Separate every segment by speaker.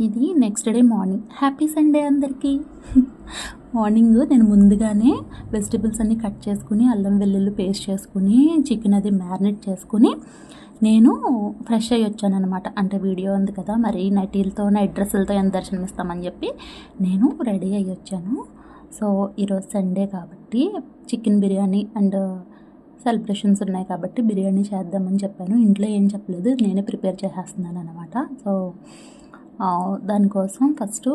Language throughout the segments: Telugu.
Speaker 1: ఇది next day morning happy Sunday అందరికీ. మార్నింగ్ నేను ముందుగానే వెజిటబుల్స్ అన్నీ కట్ చేసుకుని అల్లం వెల్లుల్లి పేస్ట్ చేసుకుని చికెన్ అది మ్యారినేట్ చేసుకుని నేను ఫ్రెష్ అయ్యి వచ్చాను అనమాట అంటే వీడియో ఉంది కదా మరి నైటీలతో నైట్ డ్రెస్సులతో ఎంత దర్శనం ఇస్తామని చెప్పి నేను రెడీ అయ్యి వచ్చాను. సో ఈరోజు సండే కాబట్టి చికెన్ బిర్యానీ అండ్ సెలబ్రేషన్స్ ఉన్నాయి కాబట్టి బిర్యానీ చేద్దామని చెప్పాను. ఇంట్లో ఏం చెప్పలేదు నేనే ప్రిపేర్ చేసేస్తున్నాను అనమాట సో దానికోసం ఫస్ట్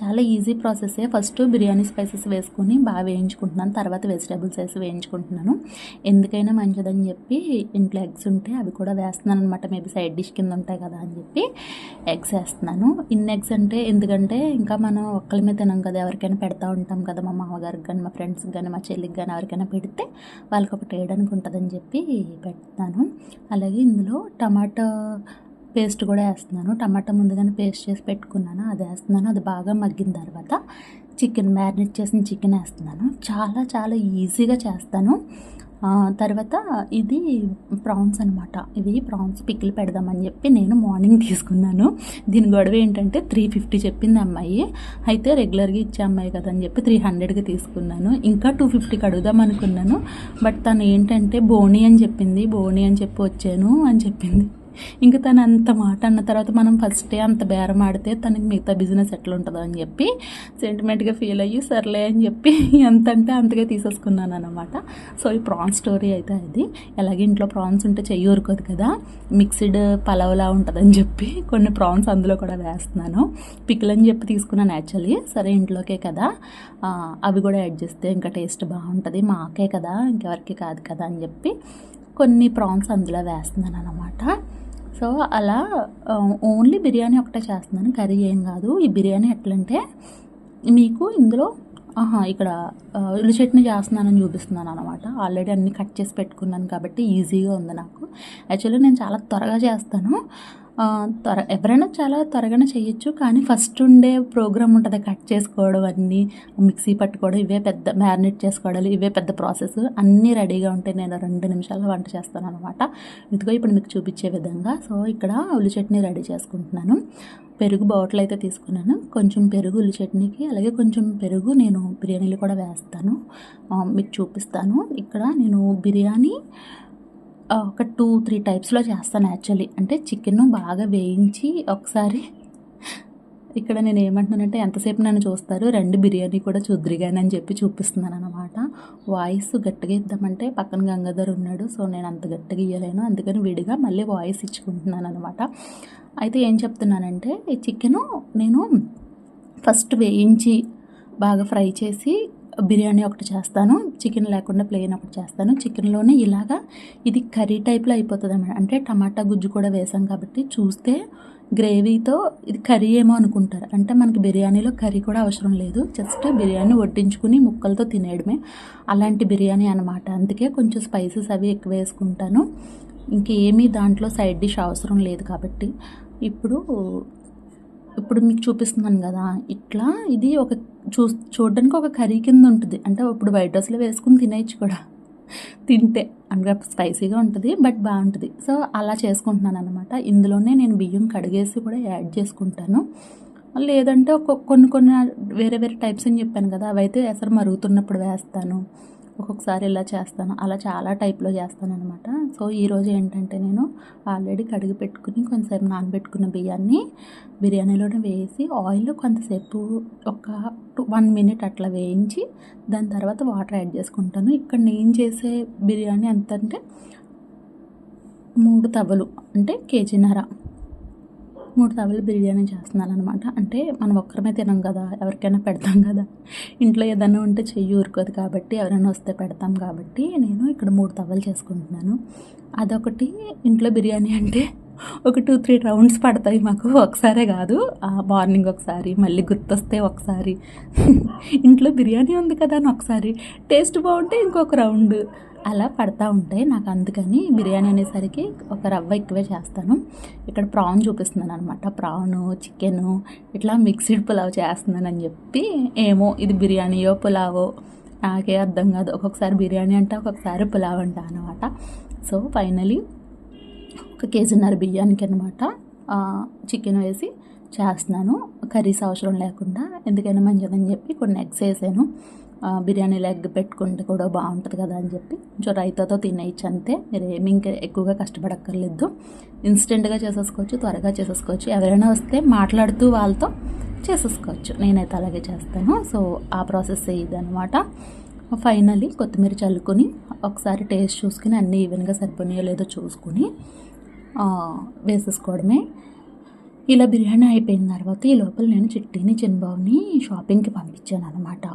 Speaker 1: చాలా ఈజీ ప్రాసెసే. ఫస్ట్ బిర్యానీ స్పైసెస్ వేసుకొని బాగా వేయించుకుంటున్నాను. తర్వాత వెజిటేబుల్స్ వేసి వేయించుకుంటున్నాను. ఎందుకైనా మంచిదని చెప్పి ఇంట్లో ఎగ్స్ ఉంటే అవి కూడా వేస్తున్నాను అనమాట మేబీ సైడ్ డిష్ కింద ఉంటాయి కదా అని చెప్పి ఎగ్స్ వేస్తున్నాను. ఇన్ ఎగ్స్ అంటే ఎందుకంటే ఇంకా మనం ఒక్కళ్ళమే తినాం కదా. ఎవరికైనా పెడతా ఉంటాం కదా మా మామగారికి కానీ మా ఫ్రెండ్స్కి కానీ మా చెల్లికి కానీ ఎవరికైనా పెడితే వాళ్ళకి ఒకటి వేయడానికి ఉంటుందని చెప్పి పెడతాను అలాగే ఇందులో టమాటా పేస్ట్ కూడా వేస్తున్నాను. టమాటా ముందుగానే పేస్ట్ చేసి పెట్టుకున్నాను. అది వేస్తున్నాను. అది బాగా మగ్గిన తర్వాత చికెన్ మ్యారినేట్ చేసిన చికెన్ వేస్తున్నాను. చాలా చాలా ఈజీగా చేస్తాను. తర్వాత ఇది ప్రాన్స్ అనమాట ఇది ప్రాన్స్ పిక్కిలు పెడదామని చెప్పి నేను మార్నింగ్ తీసుకున్నాను. దీని గొడవ ఏంటంటే త్రీ ఫిఫ్టీ చెప్పింది అమ్మాయి. అయితే రెగ్యులర్గా ఇచ్చే అమ్మాయి కదా అని చెప్పి త్రీ హండ్రెడ్కి తీసుకున్నాను. ఇంకా టూ ఫిఫ్టీకి అడుగుదాం అనుకున్నాను. బట్ తను ఏంటంటే బోని అని చెప్పింది. బోని అని చెప్పి వచ్చాను అని చెప్పింది. ఇంకా తను అంత మాట అన్న తర్వాత మనం ఫస్టే అంత బేరం ఆడితే తనకి మిగతా బిజినెస్ ఎట్లా ఉంటుందో అని చెప్పి సెంటిమెంట్గా ఫీల్ అయ్యి సర్లే అని చెప్పి ఎంత అంటే అంతగా తీసేసుకున్నాను అనమాట సో ఈ ప్రాన్స్ స్టోరీ అయితే ఇది ఎలాగే ఇంట్లో ప్రాన్స్ ఉంటే చెయ్యి ఊరుకోదు కదా. మిక్స్డ్ పలావ్లా ఉంటుందని చెప్పి కొన్ని ప్రాన్స్ అందులో కూడా వేస్తున్నాను. పికిల్ అని చెప్పి తీసుకున్నాను యాక్చువల్లీ సరే ఇంట్లోకే కదా. అవి కూడా యాడ్ చేస్తే ఇంకా టేస్ట్ బాగుంటుంది. మాకే కదా ఇంకెవరికి కాదు కదా అని చెప్పి కొన్ని ప్రాన్స్ అందులో వేస్తున్నాను అనమాట సో అలా ఓన్లీ బిర్యానీ ఒకటే చేస్తున్నాను. కర్రీ ఏం కాదు. ఈ బిర్యానీ ఎట్లంటే మీకు ఇందులో ఆహా ఇక్కడ ఉల్లి చట్నీ చేస్తున్నానని చూపిస్తున్నాను అనమాట ఆల్రెడీ అన్నీ కట్ చేసి పెట్టుకున్నాను కాబట్టి ఈజీగా ఉంది నాకు. యాక్చువల్లీ నేను చాలా త్వరగా చేస్తాను. త్వర ఎవరైనా చాలా త్వరగానే చేయొచ్చు కానీ ఫస్ట్ ఉండే ప్రోగ్రామ్ ఉంటుంది కట్ చేసుకోవడం అన్నీ మిక్సీ పట్టుకోవడం ఇవే పెద్ద మ్యారినేట్ చేసుకోవడాలు ఇవే పెద్ద ప్రాసెస్ అన్నీ రెడీగా ఉంటాయి నేను రెండు నిమిషాల్లో వంట చేస్తాను అనమాట ఇదిగో ఇప్పుడు మీకు చూపించే విధంగా సో ఇక్కడ ఉల్లి చట్నీ రెడీ చేసుకుంటున్నాను. పెరుగు బాటిల్ అయితే తీసుకున్నాను. కొంచెం పెరుగు ఉల్లి చట్నీకి అలాగే కొంచెం పెరుగు నేను బిర్యానీలు కూడా వేస్తాను. మీకు చూపిస్తాను. ఇక్కడ నేను బిర్యానీ ఒక టూ త్రీ టైప్స్లో చేస్తాను యాక్చువల్లీ. అంటే చికెన్ బాగా వేయించి ఒకసారి ఇక్కడ నేను ఏమంటున్నానంటే ఎంతసేపు నన్ను చూస్తారు? రెండు బిర్యానీ కూడా చూద్దరిగాని అని చెప్పి చూపిస్తున్నాను అనమాట వాయిస్ గట్టిగా ఇద్దామంటే పక్కన గంగాధర్ ఉన్నాడు సో నేను అంత గట్టిగా ఇవ్వలేను అందుకని విడిగా మళ్ళీ వాయిస్ ఇచ్చుకుంటున్నాను అనమాట అయితే ఏం చెప్తున్నానంటే ఈ చికెను నేను ఫస్ట్ వేయించి బాగా ఫ్రై చేసి బిర్యానీ ఒకటి చేస్తాను చికెన్ లేకుండా ప్లెయిన్ ఒకటి చేస్తాను. చికెన్లోనే ఇలాగా ఇది కర్రీ టైప్లో అయిపోతుంది అన్నమాట. అంటే టమాటా గుజ్జు కూడా వేసాం కాబట్టి చూస్తే గ్రేవీతో ఇది కర్రీ ఏమో అనుకుంటారు. అంటే మనకి బిర్యానీలో కర్రీ కూడా అవసరం లేదు. జస్ట్ బిర్యానీ వడ్డించుకుని ముక్కలతో తినేయడమే. అలాంటి బిర్యానీ అనమాట అందుకే కొంచెం స్పైసెస్ అవి ఎక్కువ వేసుకుంటాను. ఇంకేమీ దాంట్లో సైడ్ డిష్ అవసరం లేదు కాబట్టి. ఇప్పుడు ఇప్పుడు మీకు చూపిస్తున్నాను కదా. ఇట్లా ఇది ఒక చూ చూడడానికి ఒక కర్రీ కింద ఉంటుంది. అంటే ఇప్పుడు వైట్ రైస్లో వేసుకుని తినేయచ్చు కూడా. తింటే అంటే స్పైసీగా ఉంటుంది బట్ బాగుంటుంది. సో అలా చేసుకుంటున్నాను అనమాట ఇందులోనే నేను బియ్యం కడిగేసి కూడా యాడ్ చేసుకుంటాను. లేదంటే ఒక కొన్ని కొన్ని వేరే వేరే టైప్స్ అని చెప్పాను కదా అవైతే ఎసరు మరుగుతున్నప్పుడు వేస్తాను. ఒక్కొక్కసారి ఇలా చేస్తాను. అలా చాలా టైప్లో చేస్తాను అనమాట సో ఈరోజు ఏంటంటే నేను ఆల్రెడీ కడిగి పెట్టుకుని కొంతసేపు నానబెట్టుకున్న బియ్యాన్ని బిర్యానీలోనే వేసి ఆయిల్ కొంతసేపు ఒక టూ వన్ మినిట్ అట్లా వేయించి దాని తర్వాత వాటర్ యాడ్ చేసుకుంటాను. ఇక్కడ నేను చేసే బిర్యానీ ఎంత అంటే మూడు తవ్వలు అంటే కేజీన్నర. మూడు తవ్వలు బిర్యానీ చేస్తున్నాను అనమాట అంటే మనం ఒక్కరమే తినం కదా ఎవరికైనా పెడతాం కదా. ఇంట్లో ఏదైనా ఉంటే చెయ్యి ఊరుకోదు కాబట్టి ఎవరైనా వస్తే పెడతాం కాబట్టి నేను ఇక్కడ మూడు తవ్వలు చేసుకుంటున్నాను. అదొకటి ఇంట్లో బిర్యానీ అంటే ఒక టూ త్రీ రౌండ్స్ పడతాయి మాకు. ఒకసారే కాదు మార్నింగ్ ఒకసారి మళ్ళీ గుర్తొస్తే ఒకసారి. ఇంట్లో బిర్యానీ ఉంది కదా అని ఒకసారి. టేస్ట్ బాగుంటే ఇంకొక రౌండ్. అలా పడతా ఉంటాయి. నాకు అందుకని బిర్యానీ అనేసరికి ఒక రవ్వ ఎక్కువే చేస్తాను. ఇక్కడ ప్రాన్ చూపిస్తున్నాను అనమాట ప్రాను చికెను ఇట్లా మిక్స్డ్ పులావ్ చేస్తున్నాను అని చెప్పి ఏమో ఇది బిర్యానీయో పులావో నాకే అర్థం కాదు. ఒక్కొక్కసారి బిర్యానీ అంట ఒక్కొక్కసారి పులావ్ అంట అనమాట సో ఫైనలీ ఒక కేజీన్నర బియ్యానికి అనమాట చికెన్ వేసి చేస్తున్నాను. కర్రీస్ అవసరం లేకుండా. ఎందుకైనా మంచిదని చెప్పి కొన్ని ఎగ్స్ వేసాను. బిర్యానీ బిర్యానీలో ఎగ్ పెట్టుకుంటే కూడా బాగుంటుంది కదా అని చెప్పి. కొంచెం రైతాతో తినేయచ్చు అంతే. మీరు ఏమి ఇంకా ఎక్కువగా కష్టపడక్కర్లేదు. ఇన్స్టెంట్గా చేసేసుకోవచ్చు త్వరగా చేసేసుకోవచ్చు. ఎవరైనా వస్తే మాట్లాడుతూ వాళ్ళతో చేసేసుకోవచ్చు. నేనైతే అలాగే చేస్తాను. సో ఆ ప్రాసెస్ ఇదనమాట ఫైనలీ కొత్తిమీర చల్లుకొని ఒకసారి టేస్ట్ చూసుకుని అన్నీ ఈవెన్గా సరిపోయినాయో లేదో చూసుకుని వేసేసుకోవడమే. ఇలా బిర్యానీ అయిపోయిన తర్వాత ఈ లోపల నేను చిట్టిని చిన్నబాబుని షాపింగ్కి పంపించాను అనమాట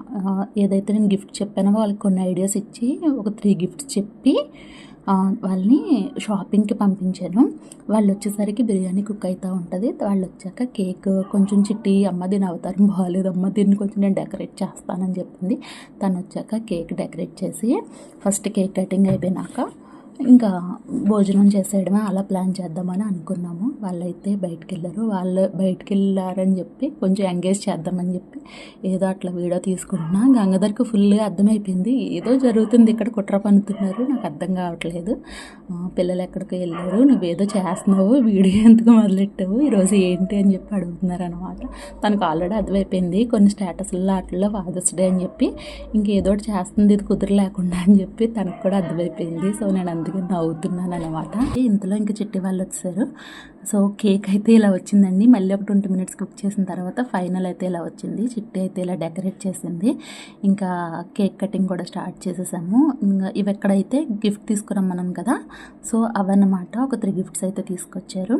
Speaker 1: ఏదైతే నేను గిఫ్ట్ చెప్పానో వాళ్ళకి కొన్ని ఐడియాస్ ఇచ్చి ఒక త్రీ గిఫ్ట్స్ చెప్పి వాళ్ళని షాపింగ్కి పంపించాను. వాళ్ళు వచ్చేసరికి బిర్యానీ కుక్ అవుతూ ఉంటుంది. వాళ్ళు వచ్చాక కేక్ కొంచెం చిట్టి అమ్మ దీని అవతారం బాగాలేదు అమ్మ దీన్ని కొంచెం నేను డెకరేట్ చేస్తానని చెప్పింది. తను వచ్చాక కేక్ డెకరేట్ చేసి ఫస్ట్ కేక్ కటింగ్ అయిపోయినాక ఇంకా భోజనం చేసేయడమే అలా ప్లాన్ చేద్దామని అనుకున్నాము. వాళ్ళైతే బయటికి వెళ్ళారు వాళ్ళు బయటికి వెళ్ళారని చెప్పి కొంచెం ఎంగేజ్ చేద్దామని చెప్పి ఏదో అట్లా వీడియో తీసుకుంటున్నా. గంగధర్కి ఫుల్గా అర్థమైపోయింది. ఏదో జరుగుతుంది. ఇక్కడ కుట్ర పనుతున్నారు నాకు అర్థం కావట్లేదు. పిల్లలు ఎక్కడికి వెళ్ళారు. నువ్వేదో చేస్తున్నావు. వీడియో ఎందుకు మొదలెట్టావు? ఈరోజు ఏంటి అని చెప్పి అడుగుతున్నారు అనమాట తనకు ఆల్రెడీ అర్థమైపోయింది. కొన్ని స్టేటస్లో వాటిల్లో ఫాదర్స్ డే అని చెప్పి ఇంకేదో ఒకటి చేస్తుంది. ఇది కుదరలేకుండా అని చెప్పి తనకు కూడా అర్థమైపోయింది. సో నేను అందుకే నవ్వుతున్నాను అనమాట ఇంతలో ఇంకా చిట్టి వాళ్ళు వచ్చారు. సో కేక్ అయితే ఇలా వచ్చిందండి. మళ్ళీ ఒక ట్వంటీ మినిట్స్ కుక్ చేసిన తర్వాత ఫైనల్ అయితే ఇలా వచ్చింది. చిట్టి అయితే ఇలా డెకరేట్ చేసింది. ఇంకా కేక్ కటింగ్ కూడా స్టార్ట్ చేసేసాము. ఇంకా ఇవి ఎక్కడైతే గిఫ్ట్ తీసుకురమ్మన్నాం కదా సో అవన్నమాట. ఒక త్రీ గిఫ్ట్స్ అయితే తీసుకొచ్చారు.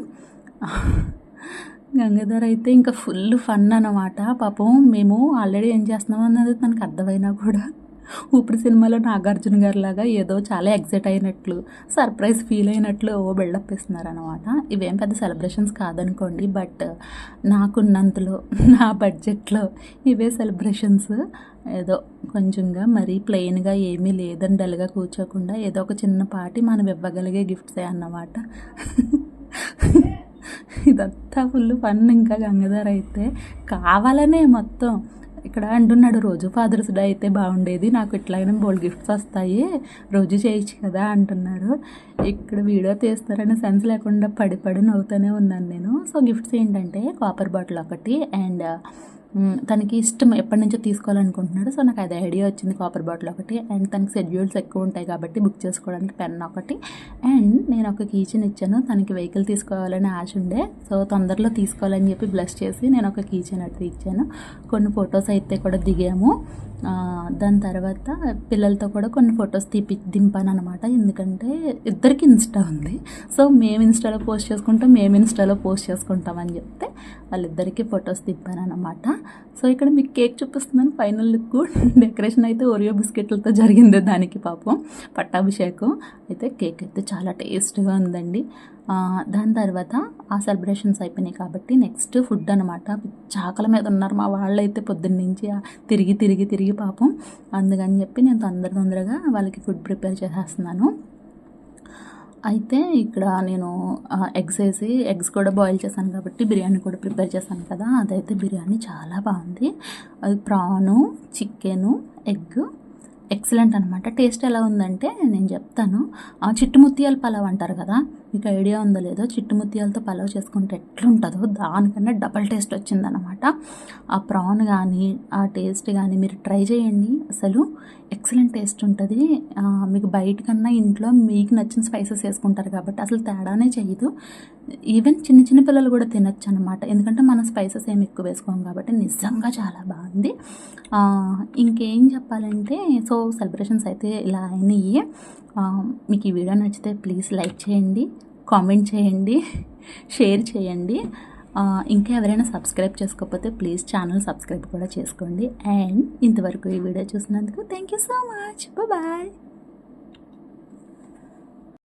Speaker 1: గంగాధర్ అయితే ఇంకా ఫుల్ ఫన్ అన్నమాట. పాపం మేము ఆల్రెడీ ఏం చేస్తున్నాం అన్నది తనకు అర్థమైనా కూడా. ఊపిరి సినిమాలో నాగార్జున గారి లాగా ఏదో చాలా ఎగ్జైట్ అయినట్లు సర్ప్రైజ్ ఫీల్ అయినట్లు ఓ బిల్డప్ ఇస్తున్నారు అనమాట ఇవేం పెద్ద సెలబ్రేషన్స్ కాదనుకోండి బట్ నాకున్నంతలో నా బడ్జెట్లో ఇవే సెలబ్రేషన్స్ ఏదో కొంచెంగా మరీ ప్లెయిన్గా ఏమీ లేదని డల్గా కూర్చోకుండా ఏదో ఒక చిన్న పాటి మనం ఇవ్వగలిగే గిఫ్ట్సే అన్నమాట. ఇదంతా ఫుల్ ఫన్ ఇంకా గంగధర అయితే కావాలనే మొత్తం. ఇక్కడ అంటున్నాడు రోజు. ఫాదర్స్ డే అయితే బాగుండేది. నాకు ఇట్లాగైనా బోల్డ్ గిఫ్ట్స్ వస్తాయి. రోజు చేయొచ్చు కదా అంటున్నాడు. ఇక్కడ వీడియో తీస్తారనే సెన్స్ లేకుండా పడి పడి నవ్వుతూనే ఉన్నాను నేను. సో గిఫ్ట్స్ ఏంటంటే కాపర్ బాటిల్ ఒకటి అండ్ తనకి ఇష్టం ఎప్పటి నుంచో తీసుకోవాలనుకుంటున్నాడు. సో నాకు అది ఐడియా వచ్చింది కాపర్ బాటిల్ ఒకటి. అండ్ తనకి షెడ్యూల్స్ ఎక్కువ ఉంటాయి కాబట్టి బుక్ చేసుకోవడానికి పెన్ ఒకటి. అండ్ నేను ఒక కీచెన్ ఇచ్చాను. తనకి వెహికల్ తీసుకోవాలని ఆశ ఉండే. సో తొందరలో తీసుకోవాలని చెప్పి బ్లెస్ చేసి నేను ఒక కీచెన్ అయితే ఇచ్చాను. కొన్ని ఫొటోస్ అయితే కూడా దిగాము. దాని తర్వాత పిల్లలతో కూడా కొన్ని ఫొటోస్ తీపి దింపాను అనమాట ఎందుకంటే ఇద్దరికి ఇన్స్టా ఉంది. సో మేము ఇన్స్టాలో పోస్ట్ చేసుకుంటాం మేము ఇన్స్టాలో పోస్ట్ చేసుకుంటాం అని చెప్తే వాళ్ళిద్దరికీ ఫొటోస్ దింపాను అనమాట సో ఇక్కడ మీకు కేక్ చూపిస్తున్నాను. ఫైనల్ లుక్ డెకరేషన్ అయితే ఒరియో బిస్కెట్లతో జరిగింది దానికి పాపం పట్టాభిషేకం. అయితే కేక్ అయితే చాలా టేస్ట్గా ఉందండి. దాని తర్వాత ఆ సెలబ్రేషన్స్ అయిపోయినాయి కాబట్టి నెక్స్ట్ ఫుడ్ అనమాట చాకల మీద ఉన్నారు మా వాళ్ళు అయితే పొద్దున్న నుంచి తిరిగి తిరిగి తిరిగి పాపం. అందుకని చెప్పి నేను తొందర తొందరగా వాళ్ళకి ఫుడ్ ప్రిపేర్ చేసేస్తున్నాను. అయితే ఇక్కడ నేను ఎగ్స్ వేసి ఎగ్స్ కూడా బాయిల్ చేశాను కాబట్టి బిర్యానీ కూడా ప్రిపేర్ చేశాను కదా అదైతే బిర్యానీ చాలా బాగుంది. అది ప్రాను చికెను ఎగ్ ఎక్సలెంట్ అనమాట టేస్ట్ ఎలా ఉందంటే నేను చెప్తాను. ఆ చిట్టుముత్యాల పలావ్ అంటారు కదా మీకు ఐడియా ఉందో లేదో చిట్టు ముత్యాలతో పలావ్ చేసుకుంటే ఎట్లుంటుందో దానికన్నా డబల్ టేస్ట్ వచ్చిందనమాట ఆ ప్రాన్ కానీ ఆ టేస్ట్ కానీ మీరు ట్రై చేయండి. అసలు ఎక్సలెంట్ టేస్ట్ ఉంటుంది. మీకు బయట కన్నా ఇంట్లో మీకు నచ్చిన స్పైసెస్ వేసుకుంటారు కాబట్టి అసలు తేడానే చేయదు. ఈవెన్ చిన్న చిన్న పిల్లలు కూడా తినచ్చు అనమాట ఎందుకంటే మనం స్పైసెస్ ఏమి ఎక్కువ వేసుకోం కాబట్టి నిజంగా చాలా బాగుంది. ఇంకేం చెప్పాలంటే సో సెలబ్రేషన్స్ అయితే ఇలా అయినాయి. మీకు ఈ వీడియో నచ్చితే ప్లీజ్ లైక్ చేయండి కామెంట్ చేయండి షేర్ చేయండి. ఇంకా ఎవరైనా సబ్స్క్రైబ్ చేసుకోకపోతే ప్లీజ్ ఛానల్ సబ్స్క్రైబ్ కూడా చేసుకోండి. అండ్ ఇంతవరకు ఈ వీడియో చూసినందుకు thank you so much bye